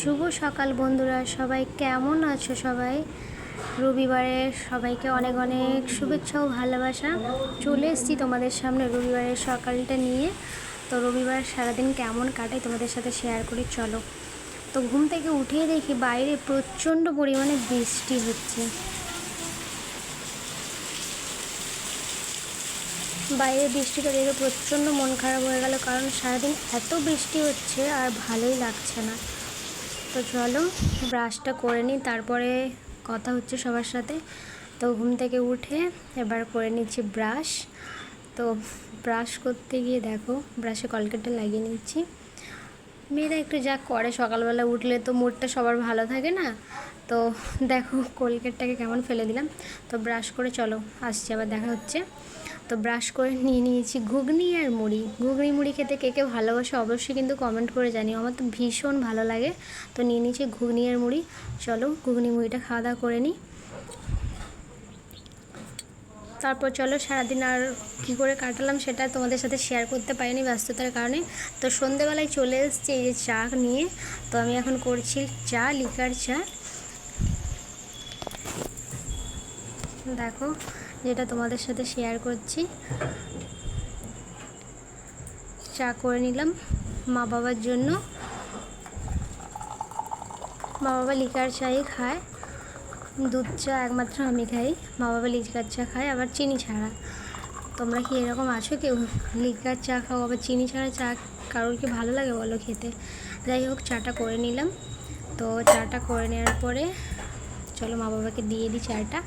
শুভ সকাল বন্ধুরা, সবাই কেমন আছো সবাই? রবিবারে সবাইকে অনেক অনেক শুভেচ্ছা ও ভালোবাসা। চলে এসেছি তোমাদের সামনে রবিবারের সকালটা নিয়ে। তো রবিবার সারাদিন কেমন কাটে তোমাদের সাথে শেয়ার করি, চলো। তো ঘুম থেকে উঠেই দেখি বাইরে প্রচণ্ড পরিমাণে বৃষ্টি হচ্ছে। বাইরে বৃষ্টিটা দেখে প্রচণ্ড মন খারাপ হয়ে গেল, কারণ সারাদিন এত বৃষ্টি হচ্ছে আর ভালোই লাগছে না। তো চলো ব্রাশটা করে নিই, তারপরে কথা হচ্ছে সবার সাথে। তো ঘুম থেকে উঠে এবার করে নিচ্ছি ব্রাশ। তো ব্রাশ করতে গিয়ে দেখো, ব্রাশে কলকেটটা লাগিয়ে নিচ্ছি। মেয়েরা একটু যা করে, সকালবেলা উঠলে তো মুডটা সবার ভালো থাকে না। তো দেখো কোলগেটটাকে কেমন ফেলে দিলাম। তো ব্রাশ করে চলো, আসছি, আবার দেখা হচ্ছে। তো ব্রাশ করে নিয়ে নিয়েছি। ঘুগনি আর মুড়ি। ঘুগনি, মুড়ি খেতে কে কে ভালোবাসে অবশ্যই কিন্তু কমেন্ট করে জানিও। আমার তো ভীষণ ভালো লাগে। তো নিয়ে নিয়েছি ঘুগনি আর মুড়ি। চলো ঘুগনি, মুড়িটা খাওয়া দাওয়া করে নিই। তারপর চলো সারাদিন আর কী করে কাটালাম সেটা তোমাদের সাথে শেয়ার করতে পারিনি ব্যস্ততার কারণে। তো সন্ধেবেলায় চলে এসেছি এই যে চা নিয়ে। তো আমি এখন করছি চা, লিকার চা। দেখো যেটা তোমাদের সাথে শেয়ার করছি। চা করে নিলাম মা বাবার জন্য। মা বাবা লিকার চাই খায়, দুধ চা একমাত্র আমি খাই, মা বাবা লিকার চা খায়, আবার চিনি ছাড়া। তোমরা কি এরকম আছো কেউ? লিকার চা খাও, আবার চিনি ছাড়া চা কারোর কি ভালো লাগে বলো খেতে? যাই হোক, চাটা করে নিলাম। তো চাটা করে নেওয়ার পরে চলো মা বাবাকে দিয়ে দিই চাটা।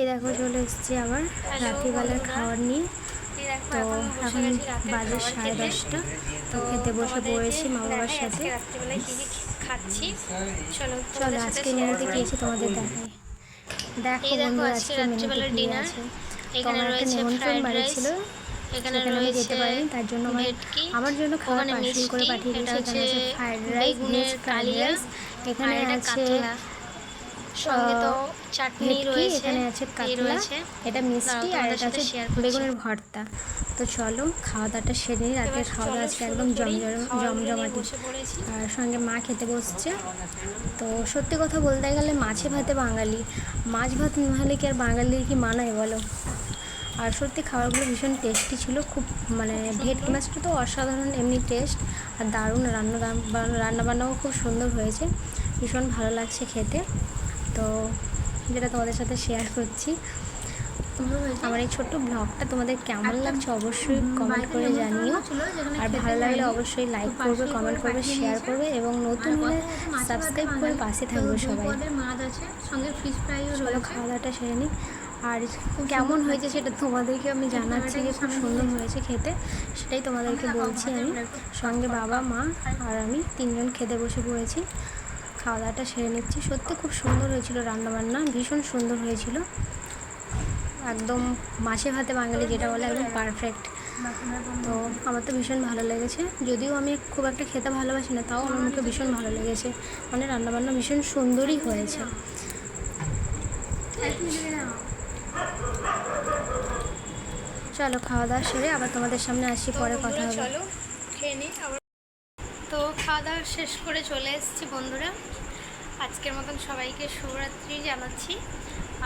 এই দেখো চলে এসেছি আবার রাত্রিবেলার খাবার নিয়ে। তো এখন বাজে সাড়ে দশটা। তো খেতে বসে পড়েছি মা বাবার সাথে। খাচ্ছি? চলো চলো আজকে কি আছে তোমাদের দেখাই। দেখো বন্ধু আজকে রাত্রিবেলার ডিনার এখানে রয়েছে ফ্রাইড রাইস ছিল এখানে যেতে পারিনি তার জন্য আমার আমার জন্য খাবার পার্সেল করে পাঠিয়ে দিয়েছে এখানে আছে ফ্রাইড রাইস ভেজ ফ্রাইড কালিয়া, রাইস এখানে আছে সঙ্গে তো চাটনি রয়েছে এখানে আছে কাতলা এটা মিষ্টি আর এটা আছে বেগুনের ভর্তা। তো চলো খাওয়া দাওয়াটা সেরে নিই রাতের খাওয়া দাওয়া আজকে একদম জমজমাটি। আর সঙ্গে মা খেতে বসছে। তো সত্যি কথা বলতে গেলে মাছে ভাতে বাঙালি। মাছ ভাত না হলে কি আর বাঙালির কি মানায় বলো? আর সত্যি খাবারগুলো ভীষণ টেস্টি ছিল খুব মানে ভেটকি মাছটা তো অসাধারণ এমনি টেস্ট আর দারুণ রান্না রান্না বান্নাও খুব সুন্দর হয়েছে ভীষণ ভালো লাগছে খেতে। তো যেটা তোমাদের সাথে শেয়ার করছি আমার এই ছোট্ট ব্লগটা তোমাদের কেমন লাগছে অবশ্যই কমেন্ট করে জানিও আর ভালো লাগলে অবশ্যই লাইক করবে কমেন্ট করবে শেয়ার করবে এবং নতুন হলে সাবস্ক্রাইব করে পাশে থাকবে সবাই। চলো খাওয়া দাওয়াটা সেরে নিই। আর কেমন হয়েছে সেটা তোমাদেরকে আমি জানাচ্ছি যে খুব সুন্দর হয়েছে খেতে, সেটাই তোমাদেরকে বলছি আমি। সঙ্গে বাবা, মা আর আমি তিনজন খেতে বসে পড়েছি। খাওয়া দাওয়াটা সেরে নিচ্ছি। সত্যি খুব সুন্দর হয়েছিল রান্নাবান্না, ভীষণ সুন্দর হয়েছিল। একদম মাছে ভাতে বাঙালি যেটা বলে, একদম পারফেক্ট তো আমার তো ভীষণ ভালো লেগেছে। যদিও আমি খুব একটা খেতে ভালোবাসি না, তাও আমার মুখে ভীষণ ভালো লেগেছে। মানে রান্নাবান্না ভীষণ সুন্দরই হয়েছে। চলো খাওয়া দাওয়া সেরে আবার তোমাদের সামনে আসি পরে কথা হবে। চলো খেয়ে নিই আবার তো খাওয়া দাওয়া শেষ করে চলে এসেছি বন্ধুরা। আজকের মতন সবাইকে শুভরাত্রি জানাচ্ছি।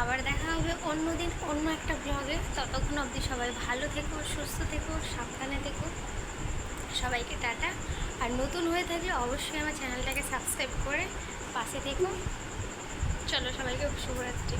আবার দেখা হবে অন্য দিন অন্য একটা ব্লগে ততক্ষণ অবধি সবাই ভালো থেকো সুস্থ থেকো সাবধানে থেকো। সবাইকে টাটা। আর নতুন হয়ে থাকলে অবশ্যই আমার চ্যানেলটাকে সাবস্ক্রাইব করে পাশে থেকো। চলো সবাইকে শুভরাত্রি।